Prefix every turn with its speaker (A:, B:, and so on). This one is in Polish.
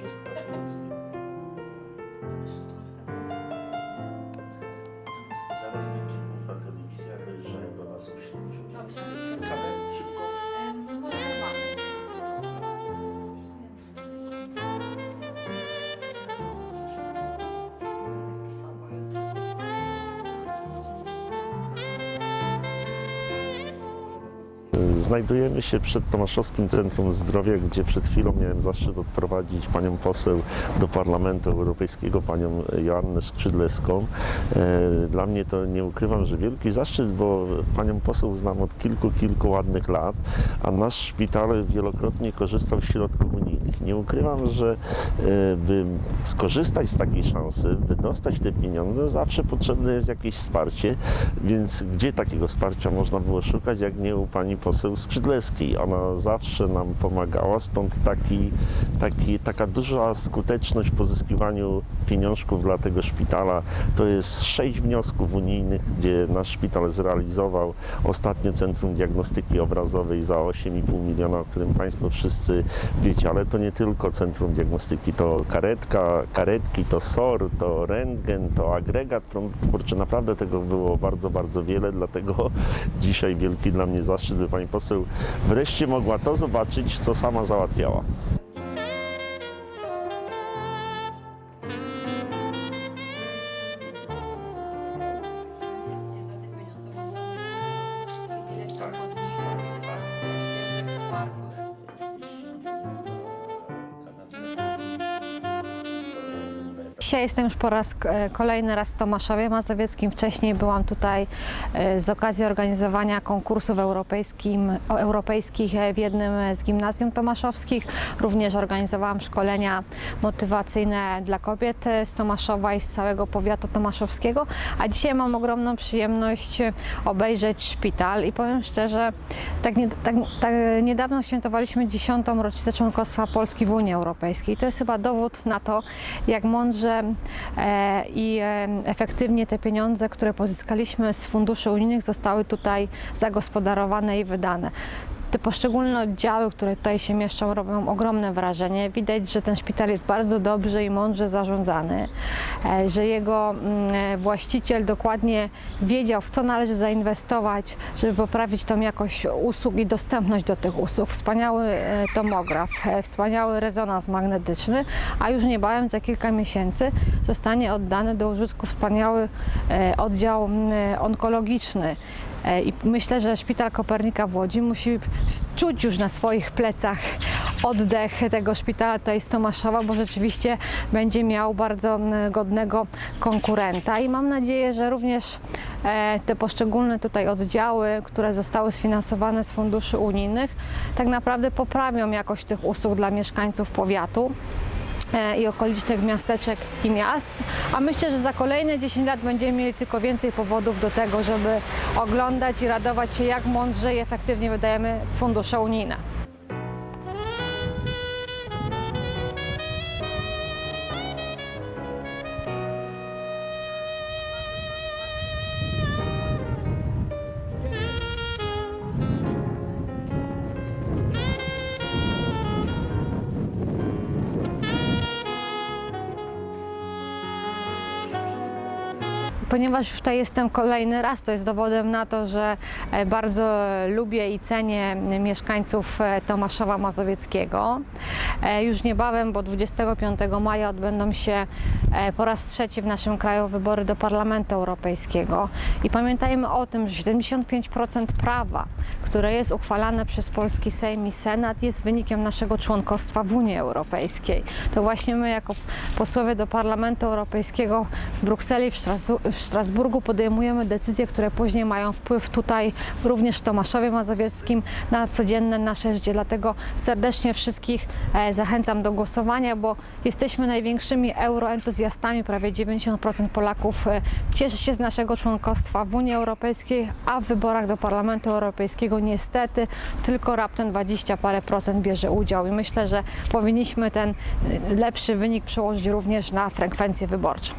A: чувствовать. Что в конце? Зараз
B: Znajdujemy się przed Tomaszowskim Centrum Zdrowia, gdzie przed chwilą miałem zaszczyt odprowadzić panią poseł do Parlamentu Europejskiego, panią Joannę Skrzydlewską. E, Dla mnie to nie ukrywam, że wielki zaszczyt, bo panią poseł znam od kilku, kilku ładnych lat, a nasz szpital wielokrotnie korzystał z środków unijnych. Nie ukrywam, że e, by skorzystać z takiej szansy, by dostać te pieniądze, zawsze potrzebne jest jakieś wsparcie, więc gdzie takiego wsparcia można było szukać, jak nie u pani poseł Skrzydlewskiej. Ona zawsze nam pomagała, stąd taki, taki, taka duża skuteczność w pozyskiwaniu pieniążków dla tego szpitala. To jest sześć wniosków unijnych, gdzie nasz szpital zrealizował ostatnie Centrum Diagnostyki Obrazowej za 8,5 miliona, o którym Państwo wszyscy wiecie, ale to nie tylko Centrum Diagnostyki, to karetka, karetki, to SOR, to rentgen, to agregat prądotwórczy. Naprawdę tego było bardzo, bardzo wiele, dlatego dzisiaj wielki dla mnie zaszczyt, by Pani poseł wreszcie mogła to zobaczyć, co sama załatwiała.
C: Dzisiaj jestem już po raz e, kolejny raz w Tomaszowie Mazowieckim. Wcześniej byłam tutaj e, z okazji organizowania konkursów europejskim, europejskich e, w jednym z gimnazjum tomaszowskich. Również organizowałam szkolenia motywacyjne dla kobiet z Tomaszowa i z całego powiatu tomaszowskiego. A dzisiaj mam ogromną przyjemność obejrzeć szpital i powiem szczerze, tak, nie, tak, tak niedawno świętowaliśmy dziesiątą rocznicę członkostwa Polski w Unii Europejskiej. To jest chyba dowód na to, jak mądrze e, i e, efektywnie te pieniądze, które pozyskaliśmy z funduszy unijnych, zostały tutaj zagospodarowane i wydane. Te poszczególne oddziały, które tutaj się mieszczą, robią ogromne wrażenie. Widać, że ten szpital jest bardzo dobrze i mądrze zarządzany, e, że jego mm, e, właściciel dokładnie wiedział, w co należy zainwestować, żeby poprawić tą jakość usług i dostępność do tych usług. Wspaniały e, tomograf, wspaniały rezonans magnetyczny, a już niebawem za kilka miesięcy zostanie oddany do użytku wspaniały oddział mm, onkologiczny. E, I myślę, że Szpital Kopernika w Łodzi musi czuć już na swoich plecach oddech tego szpitala. Tutaj z Tomaszowa, bo rzeczywiście będzie miał bardzo godnego konkurenta. I mam nadzieję, że również e, te poszczególne tutaj oddziały, które zostały sfinansowane z funduszy unijnych, tak naprawdę poprawią jakość tych usług dla mieszkańców powiatu i okolicznych miasteczek i miast. A myślę, że za kolejne 10 lat będziemy mieli tylko więcej powodów do tego, żeby oglądać i radować się, jak mądrze i efektywnie wydajemy fundusze unijne. Ponieważ już tutaj jestem kolejny raz, to jest dowodem na to, że e, bardzo lubię i cenię mieszkańców e, Tomaszowa Mazowieckiego. E, Już niebawem, bo 25 maja odbędą się po raz trzeci w naszym kraju wybory do Parlamentu Europejskiego. I pamiętajmy o tym, że 75% prawa, które jest uchwalane przez polski Sejm i Senat, jest wynikiem naszego członkostwa w Unii Europejskiej. To właśnie my, jako posłowie do Parlamentu Europejskiego w Brukseli, w, Strasu- w Strasburgu podejmujemy decyzje, które później mają wpływ tutaj, również w Tomaszowie Mazowieckim, na codzienne nasze życie. Dlatego serdecznie wszystkich e, zachęcam do głosowania, bo jesteśmy największymi euroentuzjastami. Prawie 90% Polaków e, cieszy się z naszego członkostwa w Unii Europejskiej, a w wyborach do Parlamentu Europejskiego niestety tylko raptem 20 parę procent bierze udział. I myślę, że powinniśmy ten e, lepszy wynik przełożyć również na frekwencję wyborczą.